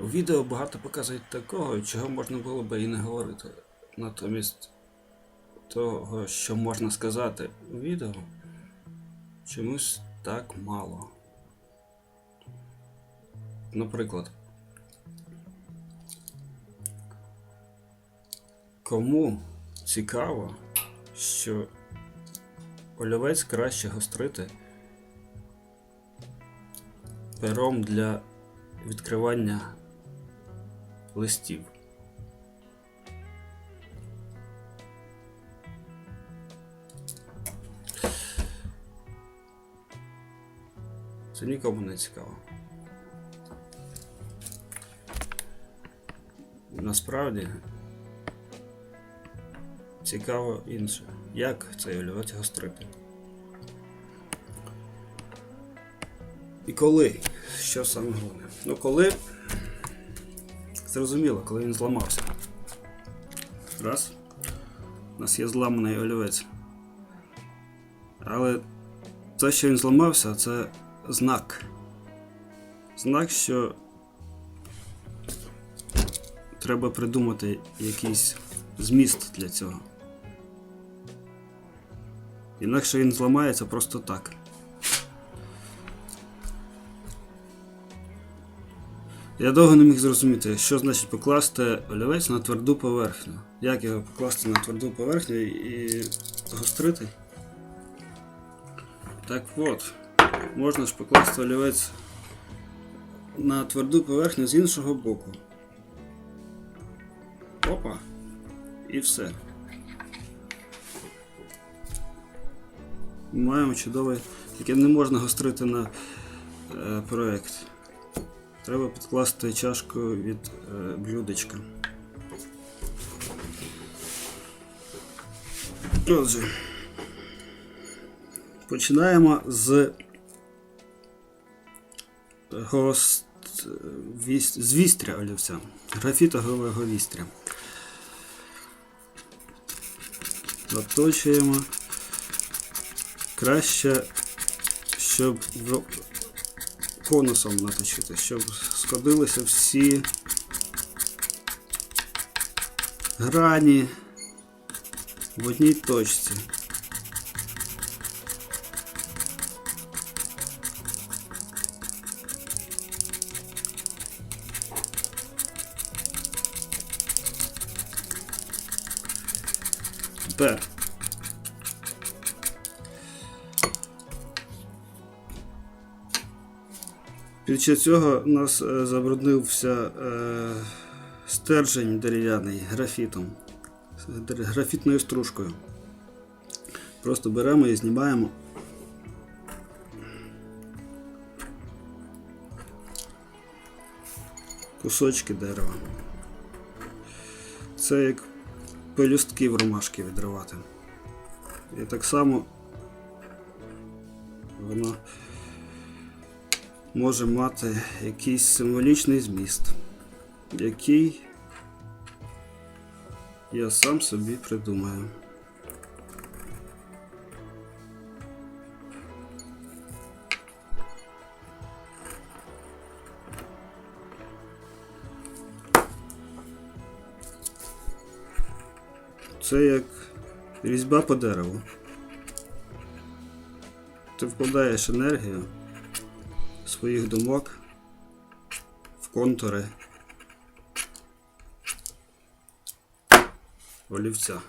У відео багато показують такого, чого можна було би і не говорити. Натомість того, що можна сказати у відео, чомусь так мало. Наприклад, кому цікаво, що олівець краще гострити пером для відкривання листів. Це нікому не цікаво. Насправді цікаво інше. Як цей олівець гострити? І коли? Що саме головне? Ну коли. Зрозуміло, коли він зламався. Раз. У нас є зламаний олівець. Але те, що він зламався, це знак. Знак, що треба придумати якийсь зміст для цього. Інакше він зламається просто так. Я довго не міг зрозуміти, що значить покласти олівець на тверду поверхню. Як його покласти на тверду поверхню і гострити? Так от, можна ж покласти олівець на тверду поверхню з іншого боку. Опа. І все. Маємо чудовий. Тільки не можна гострити на е, проект. Треба підкласти чашку від е, блюдечка. Отже, починаємо з гост... віс- з вістря олівця, графітового вістря. Оточуємо. Краще, щоб конусом наточити, щоб сходилися всі грані в одній точці. Тепер Під цього у нас е, забруднився е, стержень дерев'яний графітом, графітною стружкою. Просто беремо і знімаємо. Кусочки дерева. Це як пелюстки в ромашки відривати. І так само воно може мати якийсь символічний зміст, який я сам собі придумаю. Це як різьба по дереву. Ти вкладаєш енергію своїх думок в контури олівця.